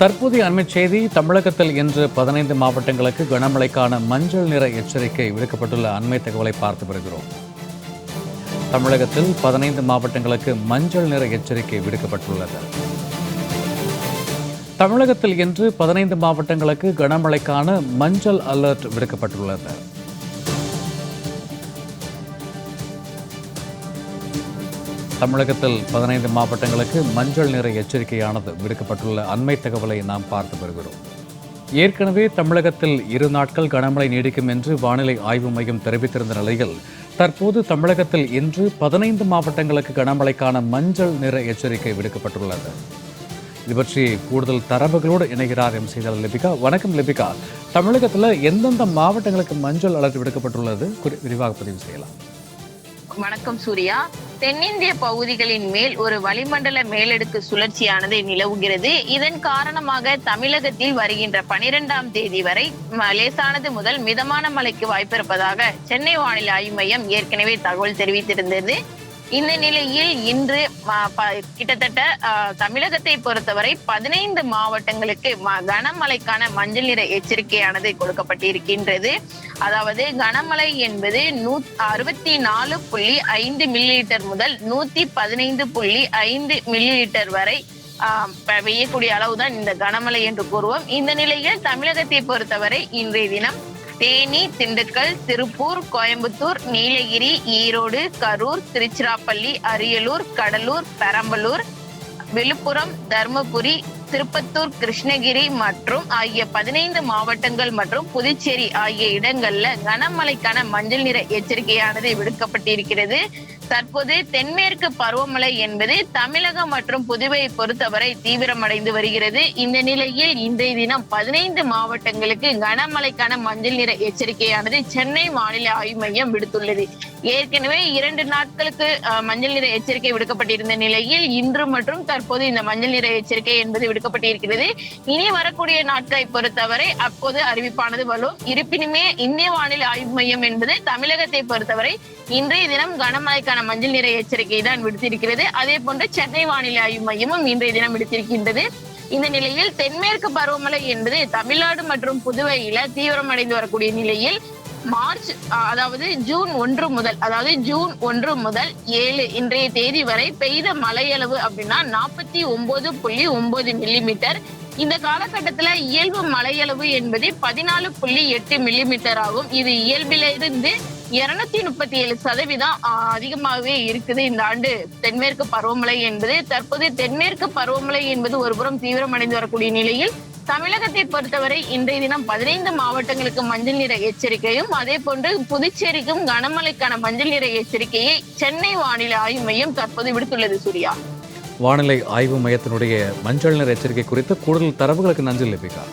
தற்போதைய அண்மை செய்தி தமிழகத்தில் இன்று பதினைந்து மாவட்டங்களுக்கு கனமழைக்கான மஞ்சள் நிற எச்சரிக்கை விடுக்கப்பட்டுள்ள அண்மை தகவலை பார்த்து வருகிறோம். தமிழகத்தில் பதினைந்து மாவட்டங்களுக்கு மஞ்சள் நிற எச்சரிக்கை விடுக்கப்பட்டுள்ளது. தமிழகத்தில் இன்று பதினைந்து மாவட்டங்களுக்கு கனமழைக்கான மஞ்சள் அலர்ட் விடுக்கப்பட்டுள்ளது. தமிழகத்தில் பதினைந்து மாவட்டங்களுக்கு மஞ்சள் நிற எச்சரிக்கையானது விடுக்கப்பட்டுள்ள அண்மை தகவலை நாம் பார்த்து வருகிறோம். ஏற்கனவே தமிழகத்தில் இரு நாட்கள் கனமழை நீடிக்கும் என்று வானிலை ஆய்வு மையம் தெரிவித்திருந்த நிலையில் தற்போது தமிழகத்தில் இன்று பதினைந்து மாவட்டங்களுக்கு கனமழைக்கான மஞ்சள் நிற எச்சரிக்கை விடுக்கப்பட்டுள்ளது. இது பற்றி கூடுதல் தரவுகளோடு இணைகிறார் எம். செய்தியாளர் லிபிகா. வணக்கம் லிபிகா. தமிழகத்தில் எந்தெந்த மாவட்டங்களுக்கு மஞ்சள் அலர்ட் விடுக்கப்பட்டுள்ளது? குறி- விரிவாக பதிவு செய்யலாம். வணக்கம் சூர்யா. தென்னிந்திய பகுதிகளின் மேல் ஒரு வளிமண்டல மேலடுக்கு சுழற்சியானது நிலவுகிறது. இதன் காரணமாக தமிழகத்தில் வருகின்ற பனிரெண்டாம் தேதி வரை லேசானது முதல் மிதமான மழைக்கு வாய்ப்பிருப்பதாக சென்னை வானிலை ஆய்வு மையம் ஏற்கனவே தகவல் தெரிவித்திருந்தது. இந்த நிலையில் இன்று ப- கிட்டத்தட்ட தமிழகத்தை பொறுத்தவரை பதினைந்து மாவட்டங்களுக்கு ம- கனமழைக்கான மஞ்சள் நிற எச்சரிக்கையானது கொடுக்கப்பட்டிருக்கின்றது. அதாவது கனமழை என்பது நூ அறுபத்தி நாலு புள்ளி ஐந்து மில்லிலிட்டர் முதல் நூத்தி பதினைந்து புள்ளி ஐந்து மில்லிலிட்டர் வரை பெய்யக்கூடிய அளவுதான் இந்த கனமழை என்று கூறுவோம். இந்த நிலையில் தமிழகத்தை பொறுத்தவரை இன்றைய தினம் தேனி திண்டுக்கல் திருப்பூர் கோயம்புத்தூர் நீலகிரி ஈரோடு கரூர் திருச்சிராப்பள்ளி அரியலூர் கடலூர் பெரம்பலூர் விழுப்புரம் தருமபுரி திருப்பத்தூர் கிருஷ்ணகிரி மற்றும் ஆகிய பதினைந்து மாவட்டங்கள் மற்றும் புதுச்சேரி ஆகிய இடங்கள்ல கனமழைக்கான மஞ்சள் நிற எச்சரிக்கையானது விடுக்கப்பட்டிருக்கிறது. தற்போது தென்மேற்கு பருவமழை என்பது தமிழகம் மற்றும் புதுவையை பொறுத்தவரை தீவிரமடைந்து வருகிறது. இந்த நிலையில் இன்றைய தினம் பதினைந்து மாவட்டங்களுக்கு கனமழைக்கான மஞ்சள் நிற எச்சரிக்கையானது சென்னை வானிலை ஆய்வு மையம் விடுத்துள்ளது. ஏற்கனவே இரண்டு நாட்களுக்கு மஞ்சள் நிற எச்சரிக்கை விடுக்கப்பட்டிருந்த நிலையில் இன்று மற்றும் தற்போது இந்த மஞ்சள் நிற எச்சரிக்கை என்பது விடுக்கப்பட்டிருக்கிறது. இனி வரக்கூடிய நாட்களை பொறுத்தவரை அப்போது அறிவிப்பானது வரும் இருப்பினுமே இந்திய வானிலை ஆய்வு மையம் என்பது தமிழகத்தை பொறுத்தவரை இன்றைய தினம் கனமழைக்கான மஞ்சள் நிற எச்சரிக்கை தான் விடுத்திருக்கிறது. அதே போன்று சென்னை வானிலை ஆய்வு மையமும் இன்றைய தினம் விடுத்திருக்கின்றது. இந்த நிலையில் தென்மேற்கு பருவமழை என்பது தமிழ்நாடு மற்றும் புதுவையில தீவிரமடைந்து வரக்கூடிய நிலையில் மார்ச் அதாவது ஜூன் ஒன்று முதல் அதாவது ஜூன் ஒன்று முதல் ஏழு இன்றைய தேதி வரை பெய்த மழையளவு அப்படின்னா நாற்பத்தி ஒன்பது புள்ளி ஒன்பது மில்லிமீட்டர் இந்த காலகட்டத்துல இயல்பு மழையளவு என்பது பதினாலு புள்ளி எட்டு மில்லிமீட்டர் ஆகும். இது இயல்பிலிருந்து இருநூத்தி முப்பத்தி ஏழு சதவீதம் அதிகமாகவே இருக்குது. இந்த ஆண்டு தென்மேற்கு பருவமழை என்பது தற்போது தென்மேற்கு பருவமழை என்பது ஒருபுறம் தீவிரமடைந்து வரக்கூடிய நிலையில் தமிழகத்தை பொறுத்தவரை இன்றைய தினம் பதினைந்து மாவட்டங்களுக்கு மஞ்சள் நிற எச்சரிக்கையும் அதே போன்று புதுச்சேரிக்கும் கனமழைக்கான மஞ்சள் நிற எச்சரிக்கையை சென்னை வானிலை ஆய்வு மையம் தற்போது விடுத்துள்ளது சூர்யா. வானிலை ஆய்வு மையத்தினுடைய மஞ்சள் நிற எச்சரிக்கை குறித்து கூடுதல் தரவுகளுக்கு நன்றி லிபிகா.